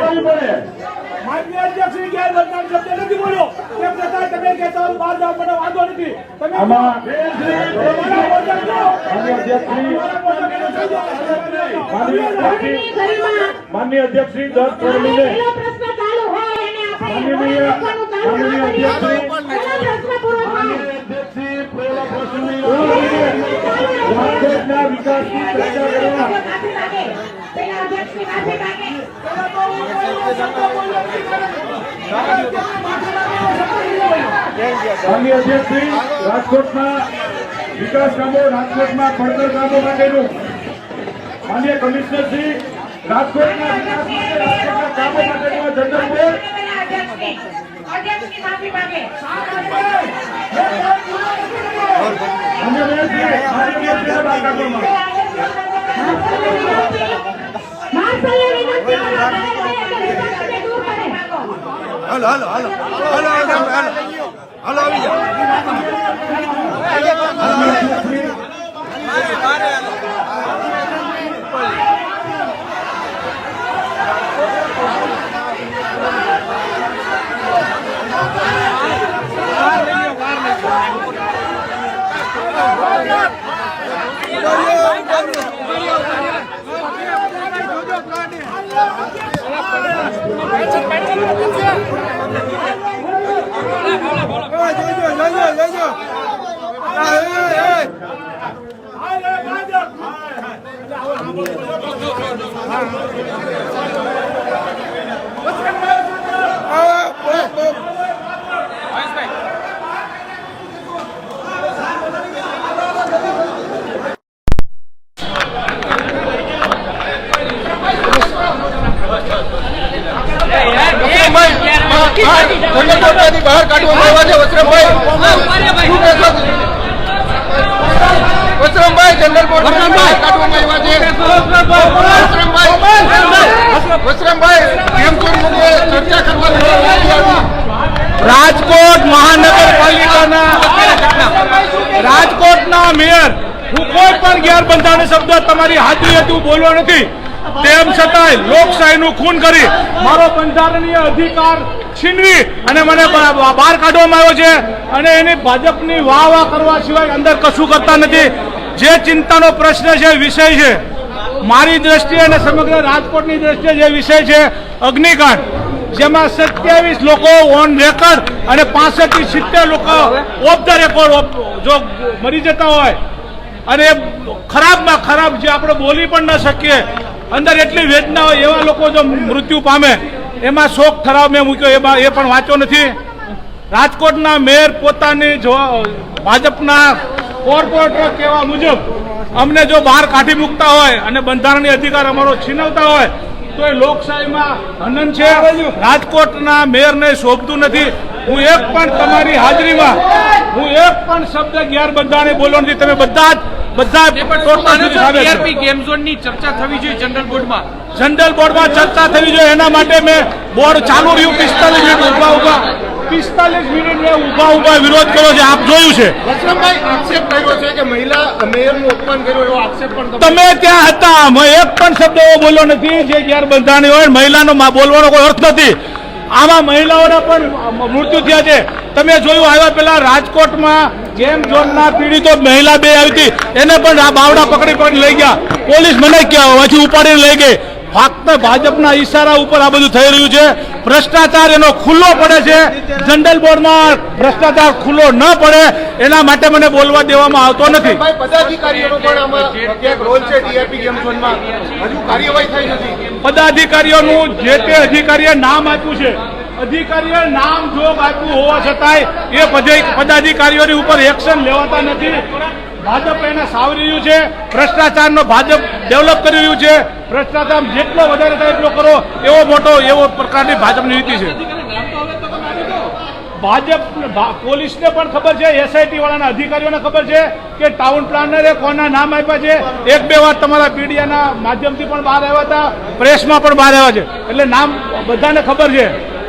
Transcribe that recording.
કરવી પડે માન્ય અધ્યક્ષશ્રી ગેરવર્તન શબ્દ નથી બોલ્યો તેમ છતાં તમે કહેતા હો બહાર વાંધો નથી તમે આમાં. માન્ય માન્ય માન્ય માનનીય માનનીય વિકાસની ચર્ચા કરવા માન્ય અધ્યક્ષશ્રી, રાજકોટના વિકાસ કામો રાજકોટમાં પડતર કામો માટેનું. માન્ય કમિશનરશ્રી, રાજકોટના વિકાસ માટે રાજકોટના કામો માટેનું જનરલ બોર્ડ. માન્ય હાલો હાલો હાલો હાલો હાલો હાલો આવી જાઓ Let's go. જંગલમાંથી બહાર કાઢવામાં આવ્યા છે વસ્ત્રમભાઈ વસ્ત્રમભાઈ જનરલ બોર્ડ બહાર કાઢવામાં આવ્યા છે. વસ્ત્રમભાઈ વસ્ત્રમભાઈ છો મુદ્દે ચર્ચા કરવાની રાજકોટ મહાનગરપાલિકાના રાજકોટના મેયર હું કોઈ પણ ગેરબંધારણ શબ્દ તમારી હાજરી હતું બોલવા નથી. તેમ છતાંય લોકશાહીનું ખૂન કરી મારો બંધારણીય અધિકાર છીનવી અને મને બહાર કાઢવામાં આવ્યો છે અને એની ભાજપની વાહ વાહ કરવા સિવાય અંદર કશું કરતા નથી. જે ચિંતાનો પ્રશ્ન છે વિષય છે. મારી દ્રષ્ટિએ અને સમગ્ર રાજકોટની દ્રષ્ટિએ જે વિષય છે, અગ્નિકાંડ, જેમાં સત્યાવીસ લોકો ઓન રેકોર્ડ અને પાસઠથી સિત્તેર લોકો ઓફ ધ રેકોર્ડ જો મરી જતા હોય. અને ખરાબમાં ખરાબ જે આપણે બોલી પણ ન શકીએ. અંદર એટલી વેદના હોય, એવા લોકો જો મૃત્યુ પામે, એમાં શોક ઠરાવ મેં મૂક્યો એમાં એ પણ વાંચ્યો નથી. રાજકોટના મેયર પોતાની જો ભાજપના કોર્પોરેટર કહેવા મુજબ, અમને જો બહાર કાઢી મૂકતા હોય અને બંધારણીય અધિકાર અમારો છીનવતા હોય, તો એ લોકશાહીમાં હનન છે. રાજકોટના મેયરને શોભતું નથી. હું એક પણ તમારી હાજરીમાં, હું એક પણ શબ્દ ગેરબંધારણી બોલ્યો નથી. તમે બધા જ બધા ગેમ ઝોનની ચર્ચા થવી જોઈએ જનરલ બોર્ડમાં. જનરલ બોર્ડમાં ચર્ચા થવી જોઈએ. એના માટે મેં બોર્ડ ચાલુ રહ્યું. પિસ્તાલીસ મિનિટ ઊભા ઊભા પિસ્તાલીસ મિનિટ મેં ઊભા ઊભા વિરોધ કર્યો છે. આપ જોયું છે. વસ્ત્રમભાઈ આક્ષેપ કર્યો છે કે મહિલા મેયરનું અપમાન કર્યું એવો આક્ષેપ પણ તમે ત્યાં હતા. એક પણ શબ્દ એવો બોલ્યો નથી જે ગેરબંધારણી હોય. મહિલાનો બોલવાનો કોઈ અર્થ નથી. આમાં મહિલાઓના પણ મૃત્યુ થયા છે. તમે જોયું આવ્યા પેલા રાજકોટમાં ગેમ ઝોનના પીડિતો મહિલા બે આવી હતી. એને પણ આ બાવડા પકડી પકડી લઈ ગયા. પોલીસ મને ક્યાં પછી ઉપાડીને લઈ ગઈ. ફક્ત ભાજપના ઈશારા ઉપર આ બધું થઈ રહ્યું છે. ભ્રષ્ટાચાર એનો ખુલ્લો પડે છે. જનરલ બોર્ડમાં ભ્રષ્ટાચાર ખુલ્લો ન પડે. એના માટે મને બોલવા દેવામાં આવતો નથી. પદાધિકારીઓનું જે તે અધિકારીએ નામ આપ્યું છે. અધિકારીએ નામ જોગ આપ્યું હોવા છતાંય એ પદે- પદાધિકારીઓની ઉપર એક્શન લેવાતા નથી. ભાજપ એને સાવરી રહ્યું છે. ભ્રષ્ટાચારનો ભાજપ ડેવલપ કરી રહ્યું છે. ભ્રષ્ટાચાર જેટલો વધારે થાય એટલો કરો. એવો મોટો, એવો પ્રકારની ભાજપની નીતિ છે. ભાજપ પોલીસને પણ ખબર છે એસઆઈટી વાળાના અધિકારીઓને ખબર છે કે ટાઉન પ્લાનરે કોના નામ આપ્યા છે. એક, બે વાર તમારા પીડિયાના માધ્યમથી પણ બહાર આવ્યા હતા. પ્રેસમાં પણ બહાર આવ્યા છે. એટલે નામ બધાને ખબર છે.